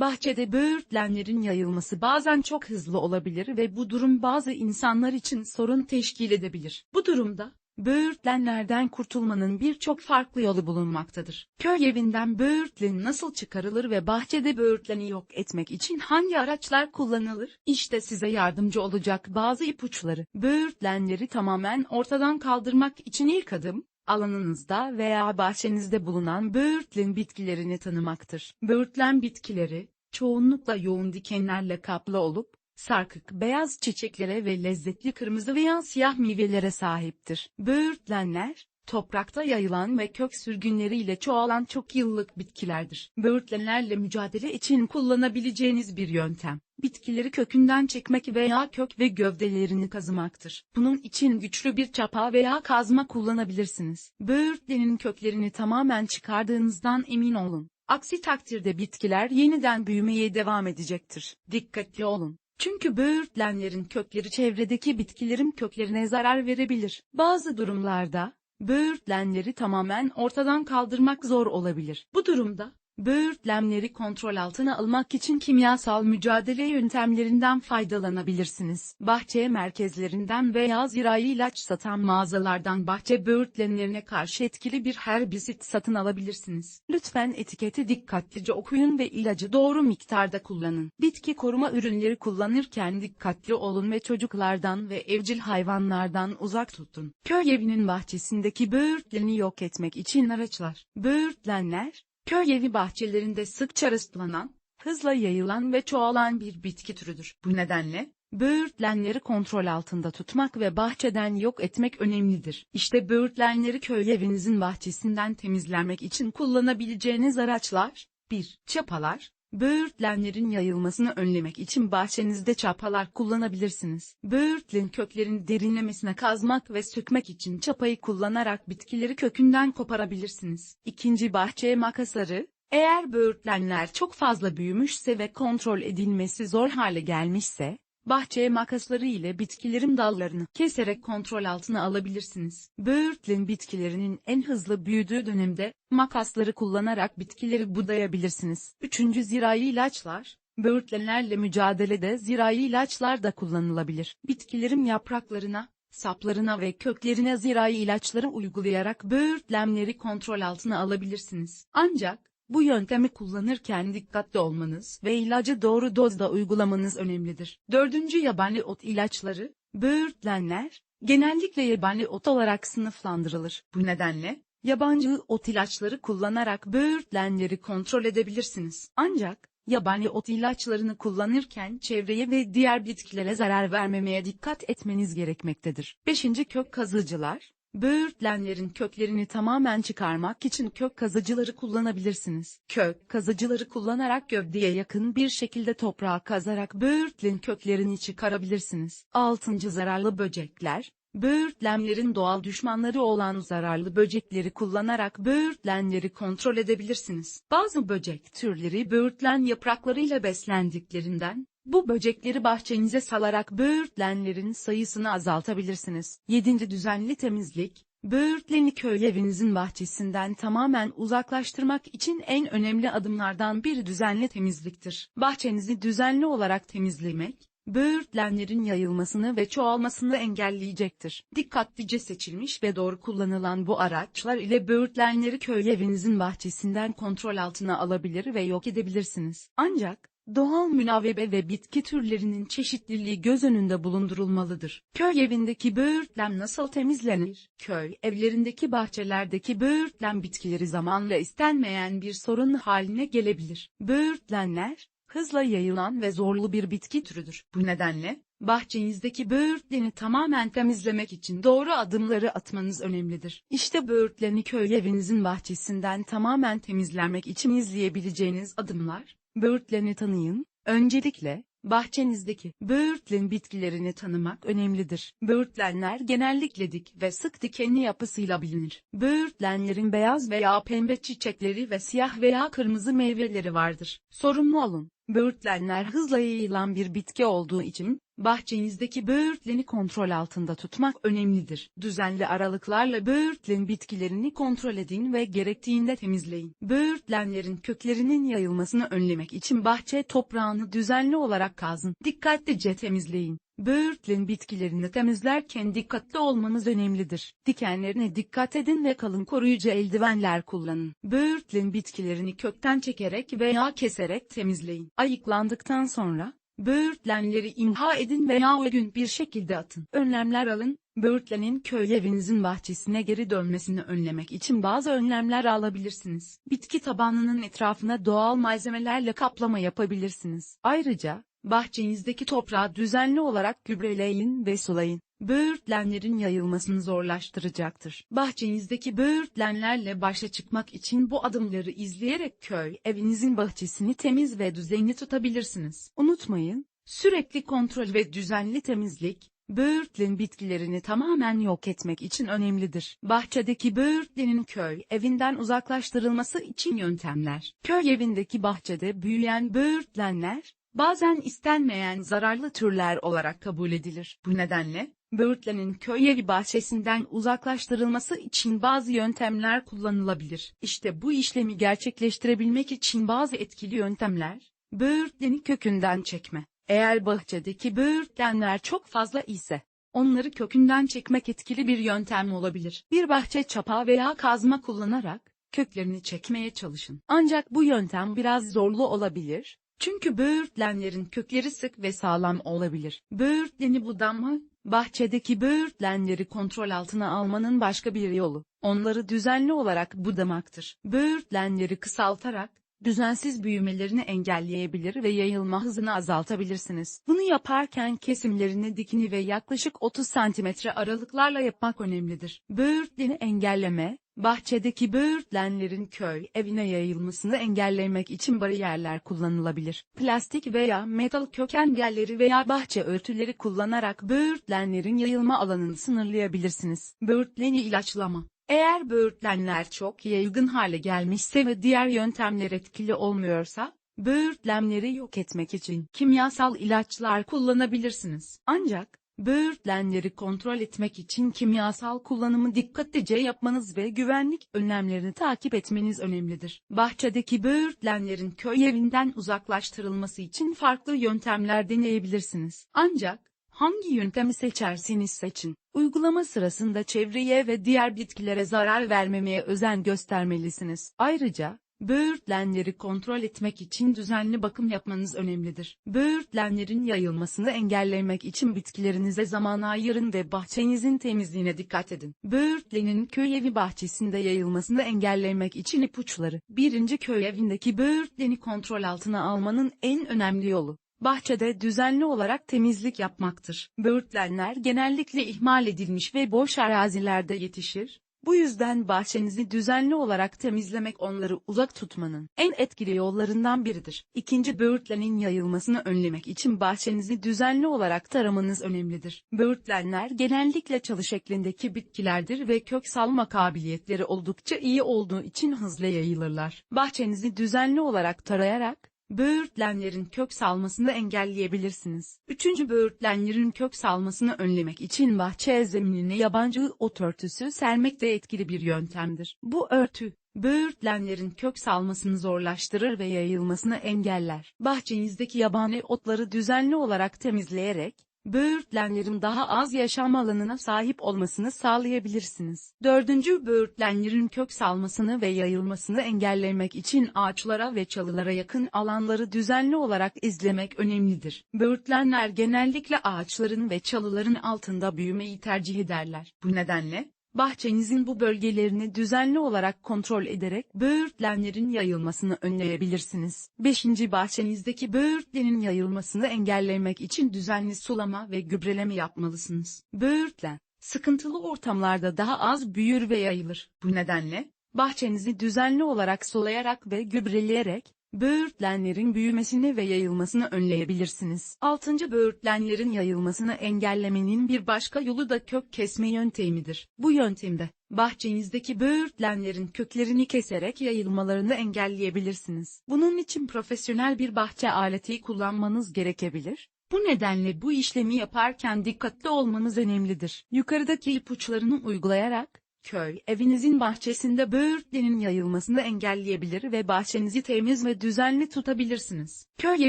Bahçede böğürtlenlerin yayılması bazen çok hızlı olabilir ve bu durum bazı insanlar için sorun teşkil edebilir. Bu durumda, böğürtlenlerden kurtulmanın birçok farklı yolu bulunmaktadır. Köy evinden böğürtlen nasıl çıkarılır ve bahçede böğürtleni yok etmek için hangi araçlar kullanılır? İşte size yardımcı olacak bazı ipuçları. Böğürtlenleri tamamen ortadan kaldırmak için ilk adım, alanınızda veya bahçenizde bulunan böğürtlen bitkilerini tanımaktır. Böğürtlen bitkileri, çoğunlukla yoğun dikenlerle kaplı olup, sarkık beyaz çiçeklere ve lezzetli kırmızı veya siyah meyvelere sahiptir. Böğürtlenler, toprakta yayılan ve kök sürgünleriyle çoğalan çok yıllık bitkilerdir. Böğürtlenlerle mücadele için kullanabileceğiniz bir yöntem, bitkileri kökünden çekmek veya kök ve gövdelerini kazımaktır. Bunun için güçlü bir çapa veya kazma kullanabilirsiniz. Böğürtlenin köklerini tamamen çıkardığınızdan emin olun. Aksi takdirde bitkiler yeniden büyümeye devam edecektir. Dikkatli olun. Çünkü böğürtlenlerin kökleri çevredeki bitkilerin köklerine zarar verebilir. Bazı durumlarda, böğürtlenleri tamamen ortadan kaldırmak zor olabilir. Bu durumda, böğürtlenleri kontrol altına almak için kimyasal mücadele yöntemlerinden faydalanabilirsiniz. Bahçe merkezlerinden veya zirai ilaç satan mağazalardan bahçe böğürtlenlerine karşı etkili bir herbisit satın alabilirsiniz. Lütfen etiketi dikkatlice okuyun ve ilacı doğru miktarda kullanın. Bitki koruma ürünleri kullanırken dikkatli olun ve çocuklardan ve evcil hayvanlardan uzak tutun. Köy evinin bahçesindeki böğürtleni yok etmek için araçlar. Böğürtlenler, köy evi bahçelerinde sıkça rastlanan, hızla yayılan ve çoğalan bir bitki türüdür. Bu nedenle, böğürtlenleri kontrol altında tutmak ve bahçeden yok etmek önemlidir. İşte böğürtlenleri köy evinizin bahçesinden temizlemek için kullanabileceğiniz araçlar, 1. Çapalar, Böğürtlenlerin yayılmasını önlemek için bahçenizde çapalar kullanabilirsiniz. Böğürtlen köklerini derinlemesine kazmak ve sökmek için çapayı kullanarak bitkileri kökünden koparabilirsiniz. İkinci bahçe makasları, eğer böğürtlenler çok fazla büyümüşse ve kontrol edilmesi zor hale gelmişse, bahçe makasları ile bitkilerin dallarını keserek kontrol altına alabilirsiniz. Böğürtlen bitkilerinin en hızlı büyüdüğü dönemde, makasları kullanarak bitkileri budayabilirsiniz. Üçüncü zirai ilaçlar, böğürtlenlerle mücadelede zirai ilaçlar da kullanılabilir. Bitkilerin yapraklarına, saplarına ve köklerine zirai ilaçları uygulayarak böğürtlenleri kontrol altına alabilirsiniz. Ancak, bu yöntemi kullanırken dikkatli olmanız ve ilacı doğru dozda uygulamanız önemlidir. Dördüncü yabani ot ilaçları, böğürtlenler, genellikle yabani ot olarak sınıflandırılır. Bu nedenle, yabancı ot ilaçları kullanarak böğürtlenleri kontrol edebilirsiniz. Ancak, yabani ot ilaçlarını kullanırken çevreye ve diğer bitkilere zarar vermemeye dikkat etmeniz gerekmektedir. 5. Kök kazıcılar, Böğürtlenlerin köklerini tamamen çıkarmak için kök kazıcıları kullanabilirsiniz. Kök kazıcıları kullanarak gövdeye yakın bir şekilde toprağa kazarak böğürtlen köklerini çıkarabilirsiniz. 6. Zararlı böcekler, Böğürtlenlerin doğal düşmanları olan zararlı böcekleri kullanarak böğürtlenleri kontrol edebilirsiniz. Bazı böcek türleri böğürtlen yapraklarıyla beslendiklerinden, bu böcekleri bahçenize salarak böğürtlenlerin sayısını azaltabilirsiniz. 7. Düzenli temizlik, böğürtleni köy evinizin bahçesinden tamamen uzaklaştırmak için en önemli adımlardan biri düzenli temizliktir. Bahçenizi düzenli olarak temizlemek, böğürtlenlerin yayılmasını ve çoğalmasını engelleyecektir. Dikkatlice seçilmiş ve doğru kullanılan bu araçlar ile böğürtlenleri köy evinizin bahçesinden kontrol altına alabilir ve yok edebilirsiniz. Ancak, Doğal münavebe ve bitki türlerinin çeşitliliği göz önünde bulundurulmalıdır. Köy evindeki böğürtlen nasıl temizlenir? Köy evlerindeki bahçelerdeki böğürtlen bitkileri zamanla istenmeyen bir sorun haline gelebilir. Böğürtlenler, hızla yayılan ve zorlu bir bitki türüdür. Bu nedenle, bahçenizdeki böğürtleni tamamen temizlemek için doğru adımları atmanız önemlidir. İşte böğürtleni köy evinizin bahçesinden tamamen temizlenmek için izleyebileceğiniz adımlar, Böğürtleni tanıyın. Öncelikle, bahçenizdeki böğürtlen bitkilerini tanımak önemlidir. Böğürtlenler genellikle dik ve sık dikenli yapısıyla bilinir. Böğürtlenlerin beyaz veya pembe çiçekleri ve siyah veya kırmızı meyveleri vardır. Sorumlu olun. Böğürtlenler hızla yayılan bir bitki olduğu için, bahçenizdeki böğürtleni kontrol altında tutmak önemlidir. Düzenli aralıklarla böğürtlen bitkilerini kontrol edin ve gerektiğinde temizleyin. Böğürtlenlerin köklerinin yayılmasını önlemek için bahçe toprağını düzenli olarak kazın. Dikkatlice temizleyin. Böğürtlen bitkilerini temizlerken dikkatli olmanız önemlidir. Dikenlerine dikkat edin ve kalın koruyucu eldivenler kullanın. Böğürtlen bitkilerini kökten çekerek veya keserek temizleyin. Ayıklandıktan sonra, böğürtlenleri imha edin veya uygun bir şekilde atın. Önlemler alın, böğürtlenin köy evinizin bahçesine geri dönmesini önlemek için bazı önlemler alabilirsiniz. Bitki tabanının etrafına doğal malzemelerle kaplama yapabilirsiniz. Ayrıca, bahçenizdeki toprağı düzenli olarak gübreleyin ve sulayın. Böğürtlenlerin yayılmasını zorlaştıracaktır. Bahçenizdeki böğürtlenlerle başa çıkmak için bu adımları izleyerek köy evinizin bahçesini temiz ve düzenli tutabilirsiniz. Unutmayın, sürekli kontrol ve düzenli temizlik, böğürtlen bitkilerini tamamen yok etmek için önemlidir. Bahçedeki böğürtlenin köy evinden uzaklaştırılması için yöntemler. Köy evindeki bahçede büyüyen böğürtlenler, bazen istenmeyen zararlı türler olarak kabul edilir. Bu nedenle, böğürtlenin köy evi bahçesinden uzaklaştırılması için bazı yöntemler kullanılabilir. İşte bu işlemi gerçekleştirebilmek için bazı etkili yöntemler, böğürtleni kökünden çekme. Eğer bahçedeki böğürtlenler çok fazla ise, onları kökünden çekmek etkili bir yöntem olabilir. Bir bahçe çapa veya kazma kullanarak, köklerini çekmeye çalışın. Ancak bu yöntem biraz zorlu olabilir, çünkü böğürtlenlerin kökleri sık ve sağlam olabilir. Böğürtleni budama, bahçedeki böğürtlenleri kontrol altına almanın başka bir yolu, onları düzenli olarak budamaktır. Böğürtlenleri kısaltarak, düzensiz büyümelerini engelleyebilir ve yayılma hızını azaltabilirsiniz. Bunu yaparken kesimlerini dikini ve yaklaşık 30 cm aralıklarla yapmak önemlidir. Böğürtleni engelleme, bahçedeki böğürtlenlerin köy evine yayılmasını engellemek için bariyerler kullanılabilir. Plastik veya metal kök engelleri veya bahçe örtüleri kullanarak böğürtlenlerin yayılma alanını sınırlayabilirsiniz. Böğürtleni ilaçlama eğer böğürtlenler çok yaygın hale gelmişse ve diğer yöntemler etkili olmuyorsa, böğürtlenleri yok etmek için kimyasal ilaçlar kullanabilirsiniz. Ancak, böğürtlenleri kontrol etmek için kimyasal kullanımı dikkatlice yapmanız ve güvenlik önlemlerini takip etmeniz önemlidir. Bahçedeki böğürtlenlerin köy evinden uzaklaştırılması için farklı yöntemler deneyebilirsiniz. Ancak, Hangi yöntemi seçerseniz seçin, uygulama sırasında çevreye ve diğer bitkilere zarar vermemeye özen göstermelisiniz. Ayrıca, böğürtlenleri kontrol etmek için düzenli bakım yapmanız önemlidir. Böğürtlenlerin yayılmasını engellemek için bitkilerinize zaman ayırın ve bahçenizin temizliğine dikkat edin. Böğürtlenin köy evi bahçesinde yayılmasını engellemek için ipuçları. Birinci köy evindeki böğürtleni kontrol altına almanın en önemli yolu, bahçede düzenli olarak temizlik yapmaktır. Böğürtlenler genellikle ihmal edilmiş ve boş arazilerde yetişir. Bu yüzden bahçenizi düzenli olarak temizlemek onları uzak tutmanın en etkili yollarından biridir. İkinci böğürtlenin yayılmasını önlemek için bahçenizi düzenli olarak taramanız önemlidir. Böğürtlenler genellikle çalı şeklindeki bitkilerdir ve kök salma kabiliyetleri oldukça iyi olduğu için hızlı yayılırlar. Bahçenizi düzenli olarak tarayarak, Böğürtlenlerin kök salmasını engelleyebilirsiniz. Üçüncü böğürtlenlerin kök salmasını önlemek için bahçe zeminine yabancı ot örtüsü sermek de etkili bir yöntemdir. Bu örtü, böğürtlenlerin kök salmasını zorlaştırır ve yayılmasını engeller. Bahçenizdeki yabani otları düzenli olarak temizleyerek, böğürtlenlerin daha az yaşam alanına sahip olmasını sağlayabilirsiniz. Dördüncü böğürtlenlerin kök salmasını ve yayılmasını engellemek için ağaçlara ve çalılara yakın alanları düzenli olarak izlemek önemlidir. Böğürtlenler genellikle ağaçların ve çalıların altında büyümeyi tercih ederler. Bu nedenle, Bahçenizin bu bölgelerini düzenli olarak kontrol ederek böğürtlenlerin yayılmasını önleyebilirsiniz. 5. Bahçenizdeki böğürtlenin yayılmasını engellemek için düzenli sulama ve gübreleme yapmalısınız. Böğürtlen, sıkıntılı ortamlarda daha az büyür ve yayılır. Bu nedenle, bahçenizi düzenli olarak sulayarak ve gübreleyerek, böğürtlenlerin büyümesini ve yayılmasını önleyebilirsiniz. 6. Böğürtlenlerin yayılmasını engellemenin bir başka yolu da kök kesme yöntemidir. Bu yöntemde, bahçenizdeki böğürtlenlerin köklerini keserek yayılmalarını engelleyebilirsiniz. Bunun için profesyonel bir bahçe aleti kullanmanız gerekebilir. Bu nedenle bu işlemi yaparken dikkatli olmanız önemlidir. Yukarıdaki ipuçlarını uygulayarak, köy evinizin bahçesinde böğürtlenin yayılmasını engelleyebilir ve bahçenizi temiz ve düzenli tutabilirsiniz. Köy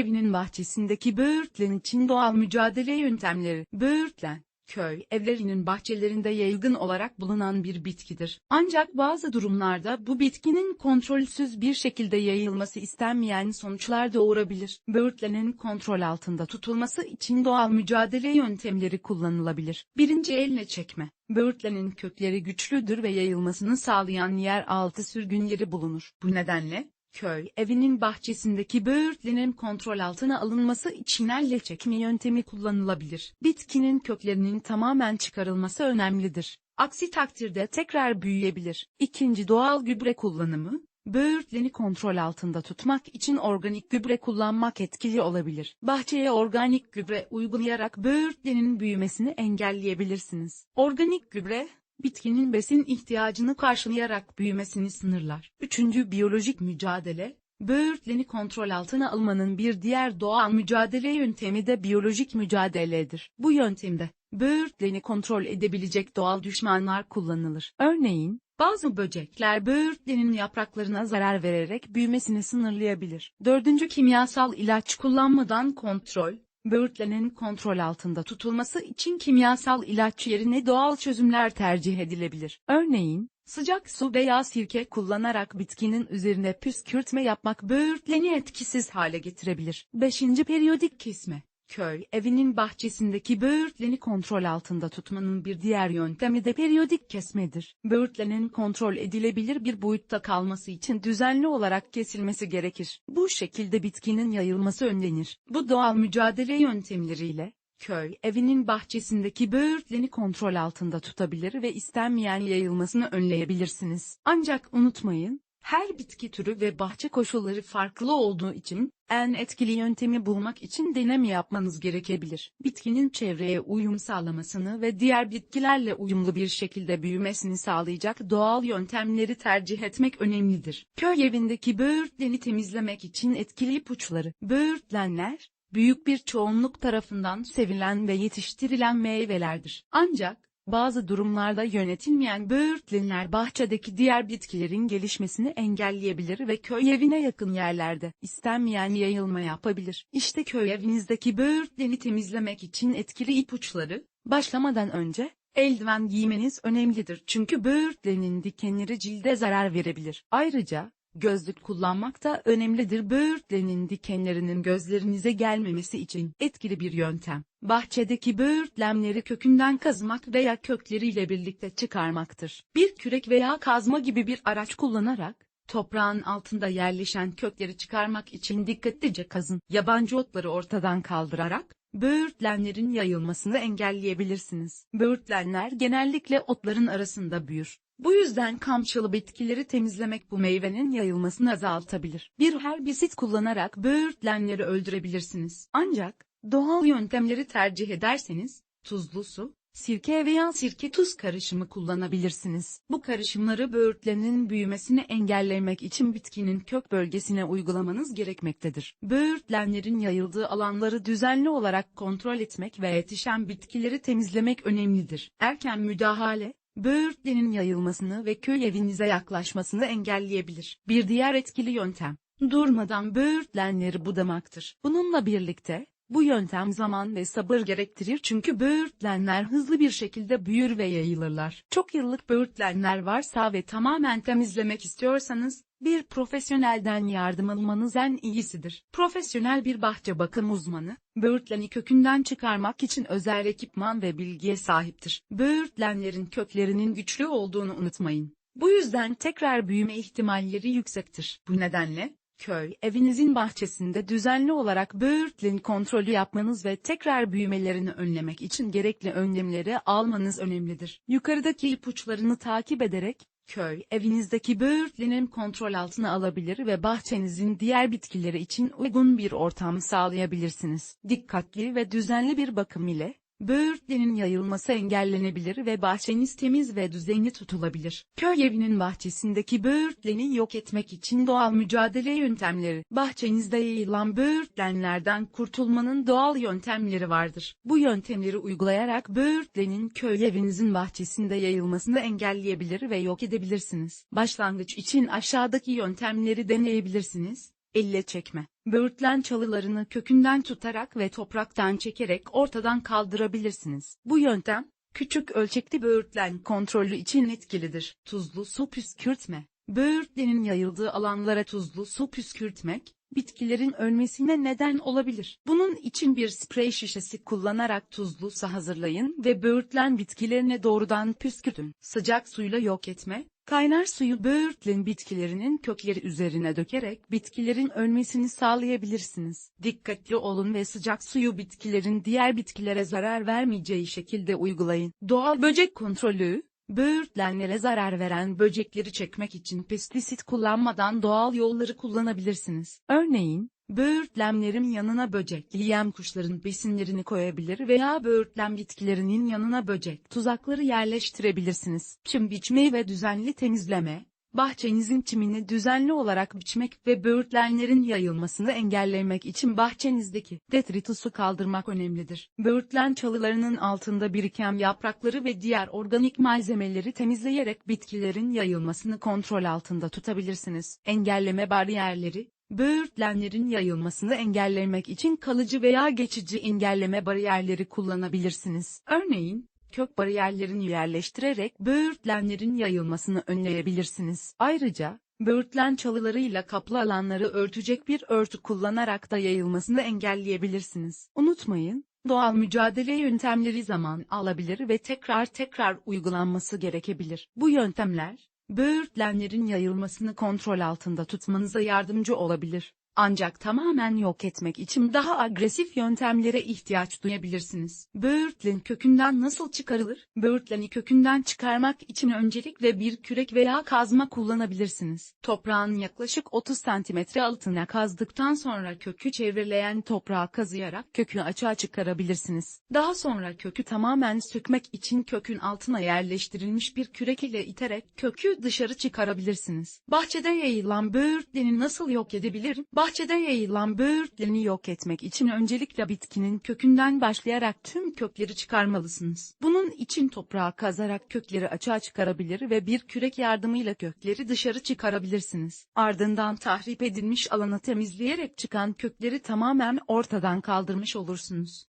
evinin bahçesindeki böğürtlen için doğal mücadele yöntemleri. Böğürtlen, köy evlerinin bahçelerinde yaygın olarak bulunan bir bitkidir. Ancak bazı durumlarda bu bitkinin kontrolsüz bir şekilde yayılması istenmeyen sonuçlar doğurabilir. Böğürtlenin kontrol altında tutulması için doğal mücadele yöntemleri kullanılabilir. Birinci eline çekme. Böğürtlenin kökleri güçlüdür ve yayılmasını sağlayan yer altı sürgünleri bulunur. Bu nedenle, köy evinin bahçesindeki böğürtlenin kontrol altına alınması için elle çekme yöntemi kullanılabilir. Bitkinin köklerinin tamamen çıkarılması önemlidir. Aksi takdirde tekrar büyüyebilir. İkinci doğal gübre kullanımı, Böğürtleni kontrol altında tutmak için organik gübre kullanmak etkili olabilir. Bahçeye organik gübre uygulayarak böğürtlenin büyümesini engelleyebilirsiniz. Organik gübre, bitkinin besin ihtiyacını karşılayarak büyümesini sınırlar. Üçüncü biyolojik mücadele, böğürtleni kontrol altına almanın bir diğer doğal mücadele yöntemi de biyolojik mücadeledir. Bu yöntemde, böğürtleni kontrol edebilecek doğal düşmanlar kullanılır. Örneğin, bazı böcekler böğürtlenin yapraklarına zarar vererek büyümesini sınırlayabilir. Dördüncü kimyasal ilaç kullanmadan kontrol, böğürtlenin kontrol altında tutulması için kimyasal ilaç yerine doğal çözümler tercih edilebilir. Örneğin, sıcak su veya sirke kullanarak bitkinin üzerine püskürtme yapmak böğürtleni etkisiz hale getirebilir. 5. Periyodik kesme Köy evinin bahçesindeki böğürtleni kontrol altında tutmanın bir diğer yöntemi de periyodik kesmedir. Böğürtlenin kontrol edilebilir bir boyutta kalması için düzenli olarak kesilmesi gerekir. Bu şekilde bitkinin yayılması önlenir. Bu doğal mücadele yöntemleriyle, köy evinin bahçesindeki böğürtleni kontrol altında tutabilir ve istenmeyen yayılmasını önleyebilirsiniz. Ancak unutmayın, her bitki türü ve bahçe koşulları farklı olduğu için, en etkili yöntemi bulmak için deneme yapmanız gerekebilir. Bitkinin çevreye uyum sağlamasını ve diğer bitkilerle uyumlu bir şekilde büyümesini sağlayacak doğal yöntemleri tercih etmek önemlidir. Köy evindeki böğürtleni temizlemek için etkili ipuçları. Böğürtlenler, büyük bir çoğunluk tarafından sevilen ve yetiştirilen meyvelerdir. Ancak, bazı durumlarda yönetilmeyen böğürtlenler bahçedeki diğer bitkilerin gelişmesini engelleyebilir ve köy evine yakın yerlerde istenmeyen yayılma yapabilir. İşte köy evinizdeki böğürtleni temizlemek için etkili ipuçları, başlamadan önce, eldiven giymeniz önemlidir çünkü böğürtlenin dikenleri cilde zarar verebilir. Ayrıca, Gözlük kullanmak da önemlidir. Böğürtlenin dikenlerinin gözlerinize gelmemesi için etkili bir yöntem. Bahçedeki böğürtlemleri kökünden kazmak veya kökleriyle birlikte çıkarmaktır. Bir kürek veya kazma gibi bir araç kullanarak, toprağın altında yerleşen kökleri çıkarmak için dikkatlice kazın. Yabancı otları ortadan kaldırarak, böğürtlenlerin yayılmasını engelleyebilirsiniz. Böğürtlenler genellikle otların arasında büyür. Bu yüzden kamçılı bitkileri temizlemek bu meyvenin yayılmasını azaltabilir. Bir herbisit kullanarak böğürtlenleri öldürebilirsiniz. Ancak, doğal yöntemleri tercih ederseniz, tuzlu su, sirke veya sirke tuz karışımı kullanabilirsiniz. Bu karışımları böğürtlenin büyümesini engellemek için bitkinin kök bölgesine uygulamanız gerekmektedir. Böğürtlenlerin yayıldığı alanları düzenli olarak kontrol etmek ve yetişen bitkileri temizlemek önemlidir. Erken müdahale, böğürtlenin yayılmasını ve köy evinize yaklaşmasını engelleyebilir. Bir diğer etkili yöntem, durmadan böğürtlenleri budamaktır. Bununla birlikte, bu yöntem zaman ve sabır gerektirir çünkü böğürtlenler hızlı bir şekilde büyür ve yayılırlar. Çok yıllık böğürtlenler varsa ve tamamen temizlemek istiyorsanız, bir profesyonelden yardım almanız en iyisidir. Profesyonel bir bahçe bakım uzmanı, böğürtleni kökünden çıkarmak için özel ekipman ve bilgiye sahiptir. Böğürtlenlerin köklerinin güçlü olduğunu unutmayın. Bu yüzden tekrar büyüme ihtimalleri yüksektir. Bu nedenle, Köy, evinizin bahçesinde düzenli olarak böğürtlen kontrolü yapmanız ve tekrar büyümelerini önlemek için gerekli önlemleri almanız önemlidir. Yukarıdaki ipuçlarını takip ederek, köy, evinizdeki böğürtlenin kontrol altına alabilir ve bahçenizin diğer bitkileri için uygun bir ortam sağlayabilirsiniz. Dikkatli ve düzenli bir bakım ile, Böğürtlenin yayılması engellenebilir ve bahçeniz temiz ve düzenli tutulabilir. Köy evinin bahçesindeki böğürtleni yok etmek için doğal mücadele yöntemleri. Bahçenizde yayılan böğürtlenlerden kurtulmanın doğal yöntemleri vardır. Bu yöntemleri uygulayarak böğürtlenin köy evinizin bahçesinde yayılmasını engelleyebilir ve yok edebilirsiniz. Başlangıç için aşağıdaki yöntemleri deneyebilirsiniz. Elle çekme. Böğürtlen çalılarını kökünden tutarak ve topraktan çekerek ortadan kaldırabilirsiniz. Bu yöntem, küçük ölçekli böğürtlen kontrolü için etkilidir. Tuzlu su püskürtme. Böğürtlenin yayıldığı alanlara tuzlu su püskürtmek, bitkilerin ölmesine neden olabilir. Bunun için bir sprey şişesi kullanarak tuzlu su hazırlayın ve böğürtlen bitkilerine doğrudan püskürtün. Sıcak suyla yok etme, Kaynar suyu böğürtlen bitkilerinin kökleri üzerine dökerek bitkilerin ölmesini sağlayabilirsiniz. Dikkatli olun ve sıcak suyu bitkilerin diğer bitkilere zarar vermeyeceği şekilde uygulayın. Doğal böcek kontrolü, böğürtlenlere zarar veren böcekleri çekmek için pestisit kullanmadan doğal yolları kullanabilirsiniz. Örneğin, Böğürtlemlerin yanına böcekli yem kuşların besinlerini koyabilir veya böğürtlen bitkilerinin yanına böcek tuzakları yerleştirebilirsiniz. Çim biçmeyi ve düzenli temizleme, bahçenizin çimini düzenli olarak biçmek ve böğürtlenlerin yayılmasını engellemek için bahçenizdeki detritusu kaldırmak önemlidir. Böğürtlen çalılarının altında biriken yaprakları ve diğer organik malzemeleri temizleyerek bitkilerin yayılmasını kontrol altında tutabilirsiniz. Engelleme bariyerleri, Böğürtlenlerin yayılmasını engellemek için kalıcı veya geçici engelleme bariyerleri kullanabilirsiniz. Örneğin, kök bariyerlerini yerleştirerek böğürtlenlerin yayılmasını önleyebilirsiniz. Ayrıca, böğürtlen çalılarıyla kaplı alanları örtecek bir örtü kullanarak da yayılmasını engelleyebilirsiniz. Unutmayın, doğal mücadele yöntemleri zaman alabilir ve tekrar tekrar uygulanması gerekebilir. Bu yöntemler, böğürtlenlerin yayılmasını kontrol altında tutmanıza yardımcı olabilir. Ancak tamamen yok etmek için daha agresif yöntemlere ihtiyaç duyabilirsiniz. Böğürtlen kökünden nasıl çıkarılır? Böğürtleni kökünden çıkarmak için öncelikle bir kürek veya kazma kullanabilirsiniz. Toprağın yaklaşık 30 cm altına kazdıktan sonra kökü çevreleyen toprağı kazıyarak kökü açığa çıkarabilirsiniz. Daha sonra kökü tamamen sökmek için kökün altına yerleştirilmiş bir kürek ile iterek kökü dışarı çıkarabilirsiniz. Bahçede yayılan böğürtleni nasıl yok edebilirim? Bahçede yayılan böğürtleni yok etmek için öncelikle bitkinin kökünden başlayarak tüm kökleri çıkarmalısınız. Bunun için toprağı kazarak kökleri açığa çıkarabilir ve bir kürek yardımıyla kökleri dışarı çıkarabilirsiniz. Ardından tahrip edilmiş alanı temizleyerek çıkan kökleri tamamen ortadan kaldırmış olursunuz.